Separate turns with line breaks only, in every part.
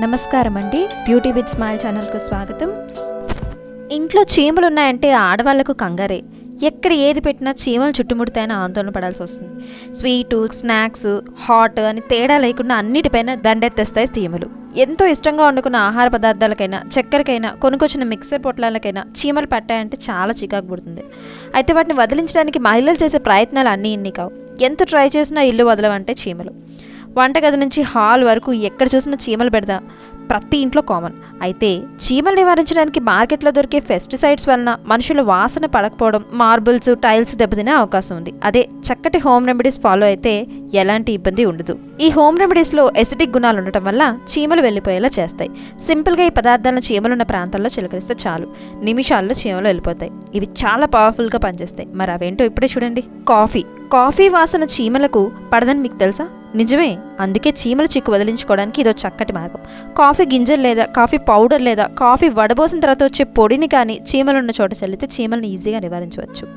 నమస్కారం అండి beauty with smile ఛానల్కు స్వాగతం. ఇంట్లో చీమలు ఉన్నాయంటే ఆడవాళ్ళకు కంగారే. ఎక్కడ ఏది పెట్టినా చీమలు చుట్టుముడితేనే ఆందోళన పడాల్సి వస్తుంది. స్వీటు స్నాక్స్ హాట్ అని తేడా లేకుండా అన్నిటిపైన దండెత్తేస్తాయి చీమలు. ఎంతో ఇష్టంగా వండుకున్న ఆహార పదార్థాలకైనా చక్కెరకైనా కొనుకొచ్చిన మిక్సర్ పొట్లాలకైనా చీమలు పట్టాయంటే చాలా చికాకు పుడుతుంది. అయితే వాటిని వదిలించడానికి మహిళలు చేసే ప్రయత్నాలు అన్నీ ఇన్ని కావు. ఎంత ట్రై చేసినా ఇల్లు వదలవంటే చీమలు. వంటగది నుంచి హాల్ వరకు ఎక్కడ చూసినా చీమలు పెడదా ప్రతి ఇంట్లో కామన్ అయితే చీమలు నివారించడానికి మార్కెట్లో దొరికే పెస్టిసైడ్స్ వలన మనుషుల వాసన పడకపోవడం మార్బుల్స్ టైల్స్ దెబ్బతినే అవకాశం ఉంది. అదే చక్కటి హోమ్ రెమెడీస్ ఫాలో అయితే ఎలాంటి ఇబ్బంది ఉండదు. ఈ హోమ్ రెమెడీస్లో ఎసిడిక్ గుణాలు ఉండటం వల్ల చీమలు వెళ్ళిపోయేలా చేస్తాయి. సింపుల్గా ఈ పదార్థాలను చీమలున్న ప్రాంతాల్లో చిలకరిస్తే చాలు. నిమిషాల్లో చీమలు వెళ్ళిపోతాయి. ఇవి చాలా పవర్ఫుల్గా పనిచేస్తాయి. మరి అవేంటో ఇప్పుడే చూడండి. కాఫీ. కాఫీ వాసన చీమలకు పడదని మీకు తెలుసా? నిజమే అందుకే చీమల చిక్కు వదిలించుకోవడానికి ఇదో చక్కటి మార్గం. కాఫీ గింజలు లేదా కాఫీ పౌడర్ లేదా కాఫీ వడబోసిన తర్వాత వచ్చే పొడిని కానీ చీమలున్న చోట చల్లితే చీమలను ఈజీగా నివారించవచ్చు.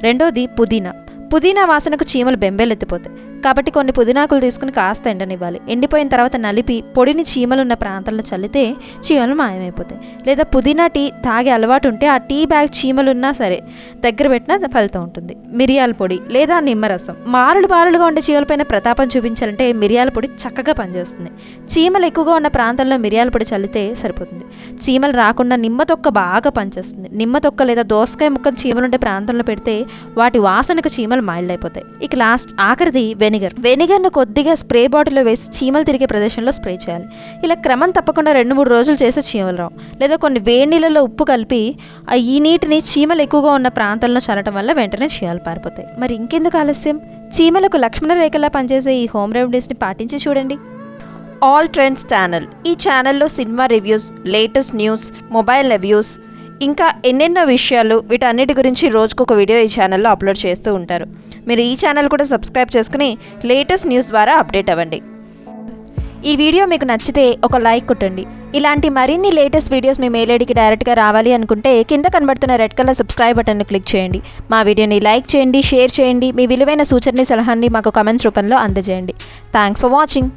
రెండోది పుదీనా. పుదీనా వాసనకు చీమలు బెంబేలెత్తిపోతాయి. కాబట్టి కొన్ని పుదీనాకులు తీసుకుని కాస్త ఎండనివ్వాలి. ఎండిపోయిన తర్వాత నలిపి పొడిని చీమలున్న ప్రాంతాల్లో చల్లితే చీమలు మాయమైపోతాయి. లేదా పుదీనా టీ తాగే అలవాటు ఉంటే ఆ టీ బ్యాగ్ చీమలున్నా సరే దగ్గర పెట్టినా ఫలితం ఉంటుంది. మిరియాల పొడి లేదా నిమ్మరసం. మారులు బారులుగా ఉండే చీమలపైన ప్రతాపం చూపించాలంటే మిరియాల పొడి చక్కగా పనిచేస్తుంది. చీమలు ఎక్కువగా ఉన్న ప్రాంతంలో మిరియాల పొడి చల్లితే సరిపోతుంది. చీమలు రాకుండా నిమ్మ తొక్క బాగా పనిచేస్తుంది. నిమ్మ తొక్క లేదా దోసకాయ ముక్కలు చీమలుండే ప్రాంతంలో పెడితే వాటి వాసనకు చీమలు మైల్డ్ అయిపోతాయి. ఇక లాస్ట్ ఆఖరిది వెనిగర్ వెనిగర్ను కొద్దిగా స్ప్రే బాటిల్లో వేసి చీమలు తిరిగే ప్రదేశంలో స్ప్రే చేయాలి. ఇలా క్రమం తప్పకుండా రెండు మూడు రోజులు చేస్తే చీమలు రావు. లేదా కొన్ని వేడి నీళ్ళలో ఉప్పు కలిపి ఈ నీటిని చీమలు ఎక్కువగా ఉన్న ప్రాంతంలో చల్లటం వల్ల వెంటనే చీమలు పారిపోతాయి. మరి ఇంకెందుకు ఆలస్యం? చీమలకు లక్ష్మణ రేఖలా పనిచేసే ఈ హోమ్ రెమెడీస్ని పాటించి చూడండి. ఆల్ ట్రెండ్స్ ఛానల్ ఈ ఛానల్లో cinema reviews latest news mobile reviews ఇంకా ఎన్నెన్నో విషయాలు వీటన్నిటి గురించి రోజుకొక వీడియో ఈ ఛానల్లో అప్లోడ్ చేస్తూ ఉంటారు. మీరు ఈ ఛానల్ కూడా సబ్స్క్రైబ్ చేసుకుని లేటెస్ట్ న్యూస్ ద్వారా అప్డేట్ అవ్వండి. ఈ వీడియో మీకు నచ్చితే ఒక లైక్ కొట్టండి. ఇలాంటి మరిన్ని లేటెస్ట్ వీడియోస్ మీ మెయిల్ ఐడికి డైరెక్ట్గా రావాలి అనుకుంటే కింద కనబడుతున్న రెడ్ కలర్ సబ్స్క్రైబ్ బటన్ను క్లిక్ చేయండి. మా వీడియోని లైక్ చేయండి షేర్ చేయండి. మీ విలువైన సూచనని సలహాన్ని మాకు కమెంట్స్ రూపంలో అందజేయండి. Thanks for watching.